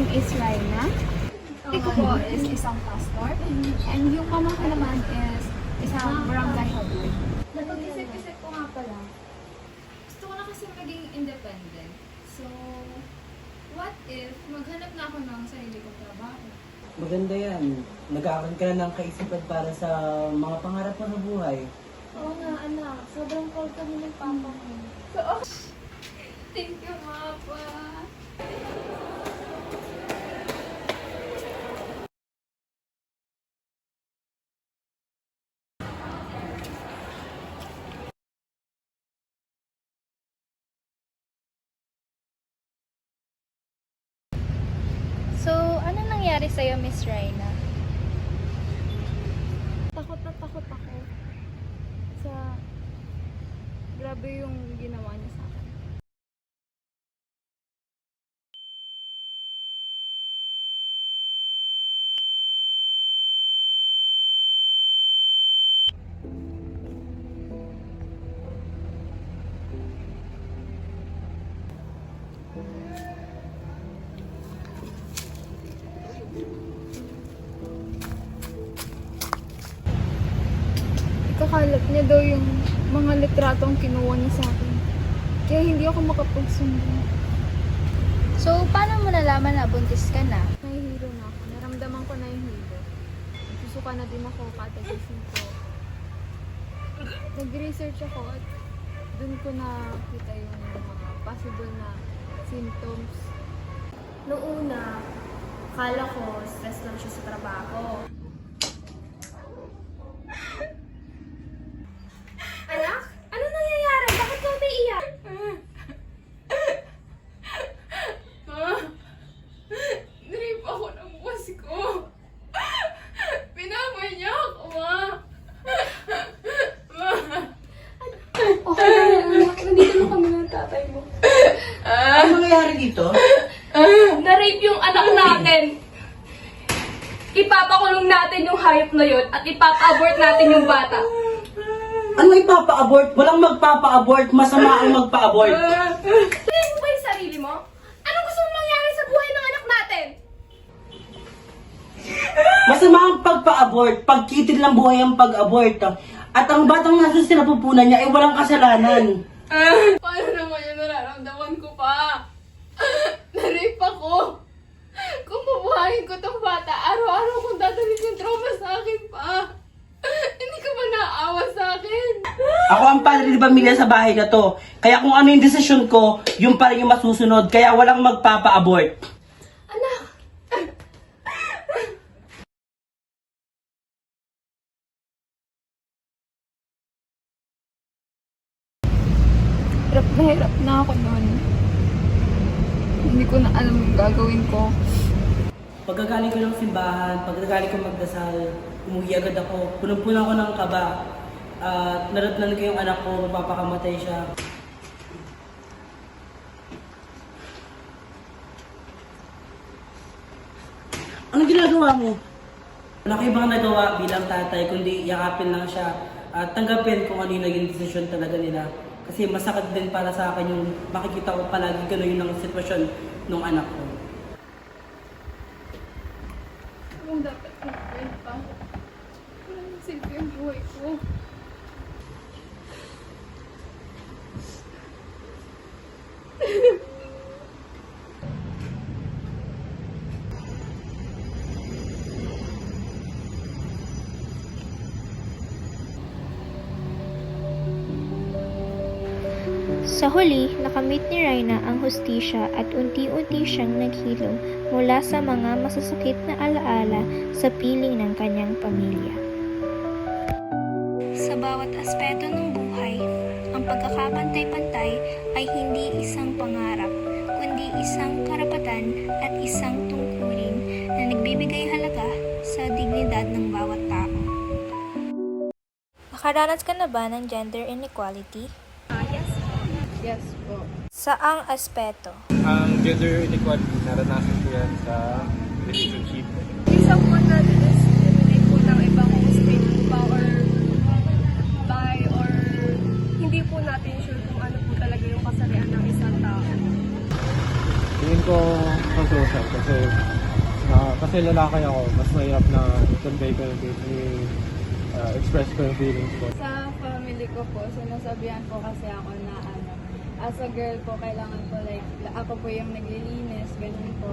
name is Raina. Ako po is isang pastor. And yung mama ko naman is isang barangay hubby. Napag-isip-isip ko nga pala, gusto ko na kasi maging independent. So, what if maghanap na ako ng sarili kong trabaho? Maganda yan. Nag-aaral ka na ng kaisipan para sa mga pangarap mo sa buhay. Oo nga, anak. Sobrang proud kami ng papa ko. So, oh, thank you, Papa. Nangyari sa'yo, Miss Raina? Takot na takot ako sa grabe yung Ikakalat niya daw yung mga litratong kinuha niya sa akin. Kaya hindi ako makapagsundo. So, paano mo nalaman na buntis ka na? Nahihilo na ako. Naramdaman ko na yung hilo. Susuka na din ako katagisin ko. Nag-research ako at dun ko nakita yung mga possible na symptoms. Noong una, akala ko stress lang siya sa trabaho. Anak, ano nangyayari? Bakit ka umiiyak? Drip ako ng boss ko. Pinamay niya ako, ma. Okay lang, anak. Nandito na kami ng tatay mo. Ano nangyayari dito? Na-rape yung anak natin. Ipapakulong natin yung hayop na yun at ipapa-abort natin yung bata. Ano ipapa-abort? Walang magpapa-abort. Masama ang magpa-abort. Tingnan mo ba yung sarili mo? Anong gusto mong mangyari sa buhay ng anak natin? Masama ang pagpa-abort. Pagkitid lang buhay ang pag-abort. At ang batang nasa sinapupunan niya ay walang kasalanan. Paano naman yung nararamdaman ko pa? Na-rape ako. Kung bubuhayin ko tong bata, araw-araw kong dadalhin yung trauma sa akin pa. Hindi ka ba naawa sa akin? Ako ang padre de pamilya sa bahay na to. Kaya kung ano yung desisyon ko, yung pa rin yung masusunod. Kaya walang magpapa-abort. Anak! Hirap na hirap na ako noon. Hindi ko na alam yung gagawin ko. Pagkagaling ko ng simbahan, pagkagaling ko magdasal, umuwi agad ako. Punong-puno ako ng kaba. At naratnan ko yung anak ko, magpapakamatay siya. Anong ginagawa mo? Wala ko ibang nagawa bilang tatay, kundi yakapin lang siya at tanggapin kung ano yung naging desisyon talaga nila. Kasi masakit din para sa akin yung makikita ko palagi gano'n yung sitwasyon ng anak ko. Kung dapat mag pa. Walang silbi ang buhay ko. Sa huli, nakamit ni Raina ang hustisya at unti-unti siyang naghilom mula sa mga masasakit na alaala sa piling ng kanyang pamilya. bawat aspeto ng buhay, ang pagkakapantay-pantay ay hindi isang pangarap, kundi isang karapatan at isang tungkulin na nagbibigay halaga sa dignidad ng bawat tao. Nakaranas ka na ba ng gender inequality? Yes po. Saang aspeto? ang gender inequality, naranasan ko yan sa relationship. Isang po na discriminate po ng ibang state po or by or hindi po natin sure kung ano po talaga yung kasarian ng isang tao. Tingin ko controversial kasi na, kasi lalaki ako, mas mahirap na convey ko yung uh, express ko yung feelings ko. Sa family ko po, sinasabihan po kasi ako na as a girl po, kailangan po like, ako po yung naglilinis, ganun po.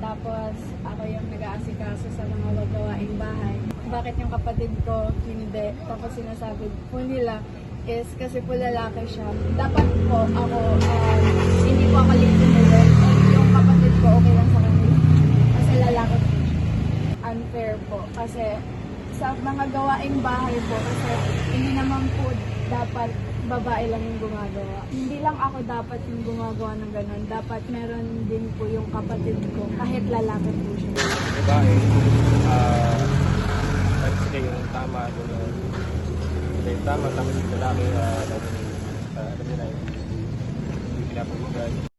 Tapos, ako yung nag-aasikaso sa mga gawaing bahay. Bakit yung kapatid ko, hindi? Tapos sinasabi po nila, is kasi po lalaki siya. Dapat po ako, um, hindi po ako late tumuloy. And yung kapatid ko, okay lang sa kanila. Kasi lalaki po unfair po kasi sa mga gawaing bahay po kasi hindi naman po dapat babae lang yung gumagawa. Hindi lang ako dapat yung gumagawa ng ganun. Dapat meron din po yung kapatid ko kahit lalaki po siya. Babae, uh, kahit sila yung tama, gano'n. Sila yung tama, tapos yung lalaki, uh, uh, alam nila yung hindi pinapagugad.